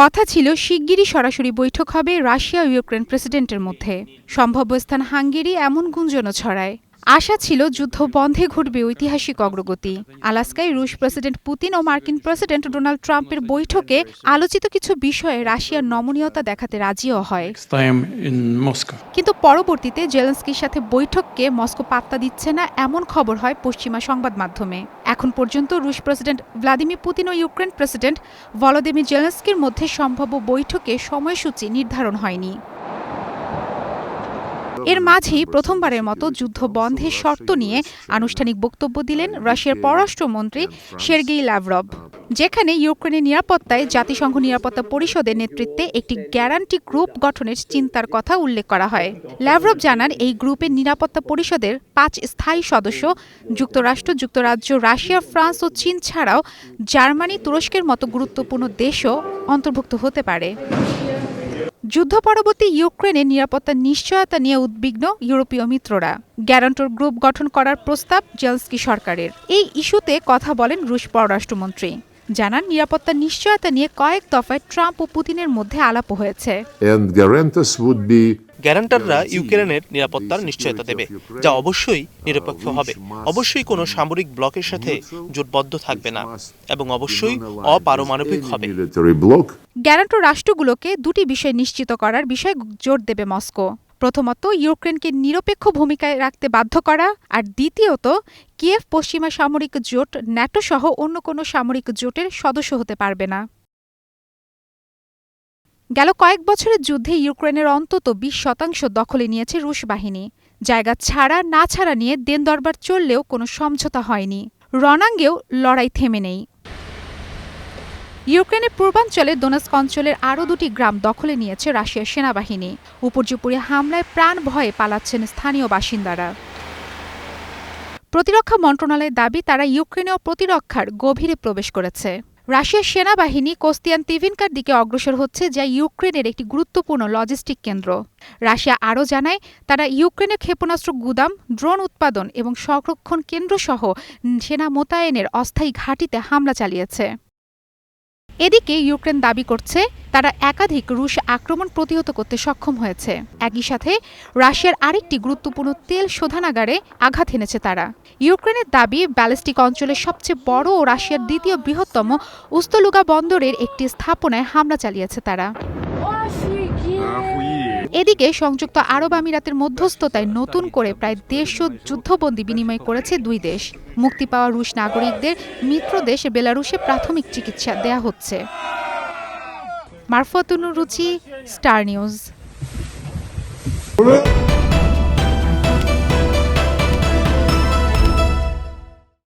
কথা ছিল শিগগিরই সরাসরি বৈঠক হবে রাশিয়া ইউক্রেন প্রেসিডেন্টের মধ্যে। সম্ভাব্য স্থান হাঙ্গেরি এমন গুঞ্জনও ছড়ায়। আশা ছিল যুদ্ধ বন্ধে ঘটবে ঐতিহাসিক অগ্রগতি। আলাস্কায় রুশ প্রেসিডেন্ট পুতিন ও মার্কিন প্রেসিডেন্ট ডোনাল্ড ট্রাম্পের বৈঠকে আলোচিত কিছু বিষয়ে রাশিয়ার নমনীয়তা দেখাতে রাজিও হয়. কিন্তু পরবর্তীতে জেলেন্সকির সাথে বৈঠককে মস্কো পাত্তা দিচ্ছে না এমন খবর হয় পশ্চিমা সংবাদ মাধ্যমে। এখন পর্যন্ত রুশ প্রেসিডেন্ট ভ্লাদিমির পুতিন ও ইউক্রেন প্রেসিডেন্ট ভলোদিমির জেলেন্সকির মধ্যে সম্ভাব্য বৈঠকে সময়সূচি নির্ধারণ হয়নি। এর মাঝেই প্রথমবারের মতো যুদ্ধ বন্ধের শর্ত নিয়ে আনুষ্ঠানিক বক্তব্য দিলেন রাশিয়ার পররাষ্ট্রমন্ত্রী সের্গেই লাভরভ যেখানে ইউক্রেনের নিরাপত্তায় জাতিসংঘ নিরাপত্তা পরিষদের নেতৃত্বে একটি গ্যারান্টি গ্রুপ গঠনের চিন্তার কথা উল্লেখ করা হয়। ল্যাভরভ জানান, এই গ্রুপের নিরাপত্তা পরিষদের পাঁচ স্থায়ী সদস্য যুক্তরাষ্ট্র, যুক্তরাজ্য, রাশিয়া, ফ্রান্স ও চীন ছাড়াও জার্মানি, তুরস্কের মতো গুরুত্বপূর্ণ দেশও অন্তর্ভুক্ত হতে পারে। যুদ্ধ পরবর্তী ইউক্রেনের নিরাপত্তার নিশ্চয়তা নিয়ে উদ্বিগ্ন ইউরোপীয় মিত্ররা। গ্যারান্টর গ্রুপ গঠন করার প্রস্তাব জেলস্কি সরকারের। এই ইস্যুতে কথা বলেন রুশ পররাষ্ট্রমন্ত্রী। জানান নিরাপত্তার নিশ্চয়তা নিয়ে কয়েক দফায় ট্রাম্প ও পুতিনের মধ্যে আলাপ হয়েছে। গ্যারান্টাররা ইউক্রেনের নিরাপত্তার নিশ্চয়তা দেবে যা অবশ্যই নিরপেক্ষ হবে। অবশ্যই কোনো সামরিক ব্লকের সাথে জোটবদ্ধ থাকবে না এবং অবশ্যই অপারমাণবিক হবে। গ্যারান্টর রাষ্ট্রগুলোকে দুটি বিষয় নিশ্চিত করার বিষয়ে জোর দেবে মস্কো। প্রথমত ইউক্রেনকে নিরপেক্ষ ভূমিকায় রাখতে বাধ্য করা আর দ্বিতীয়ত কিয়েভ পশ্চিমা সামরিক জোট ন্যাটো সহ অন্য কোনো সামরিক জোটের সদস্য হতে পারবে না। গেল কয়েক বছরের যুদ্ধে ইউক্রেনের অন্তত বিশ শতাংশ দখলে নিয়েছে রুশ বাহিনী। জায়গা ছাড়া না ছাড়া নিয়ে দেন দরবার চললেও কোনো সমঝোতা হয়নি। রণাঙ্গেও লড়াই থেমে নেই। ইউক্রেনের পূর্বাঞ্চলে দোনাস্ক অঞ্চলের আরও দুটি গ্রাম দখলে নিয়েছে রাশিয়ার সেনাবাহিনী। উপর্যুপুরি হামলায় প্রাণ ভয়ে পালাচ্ছেন স্থানীয় বাসিন্দারা। প্রতিরক্ষা মন্ত্রণালয়ের দাবি, তারা ইউক্রেনীয় প্রতিরক্ষার গভীরে প্রবেশ করেছে। রাশিয়ার সেনাবাহিনী কোস্তিয়ান তিভিনকার দিকে অগ্রসর হচ্ছে, যা ইউক্রেনের একটি গুরুত্বপূর্ণ লজিস্টিক কেন্দ্র। রাশিয়া আরও জানায়, তারা ইউক্রেনের ক্ষেপণাস্ত্র, গুদাম, ড্রোন উৎপাদন এবং সংরক্ষণ কেন্দ্রসহ সেনা মোতায়েনের অস্থায়ী ঘাঁটিতে হামলা চালিয়েছে। এদিকে ইউক্রেন দাবি করছে তারা একাধিক রুশ আক্রমণ প্রতিহত করতে সক্ষম হয়েছে। একই সাথে রাশিয়ার আরেকটি গুরুত্বপূর্ণ তেল শোধানাগারে আঘাত হেনেছে তারা। ইউক্রেনের দাবি ব্যালিস্টিক অঞ্চলের সবচেয়ে বড় ও রাশিয়ার দ্বিতীয় বৃহত্তম উস্তলুগা বন্দরের একটি স্থাপনায় হামলা চালিয়েছে তারা। এদিকে সংযুক্ত আরব আমিরাতের মধ্যস্থতায় নতুন করে প্রায় দেড়শো যুদ্ধবন্দী বিনিময় করেছে দুই দেশ। মুক্তি পাওয়া রুশ নাগরিকদের মিত্র দেশ বেলারুশে প্রাথমিক চিকিৎসা দেয়া হচ্ছে। মারফতুন রুচি, স্টার নিউজ।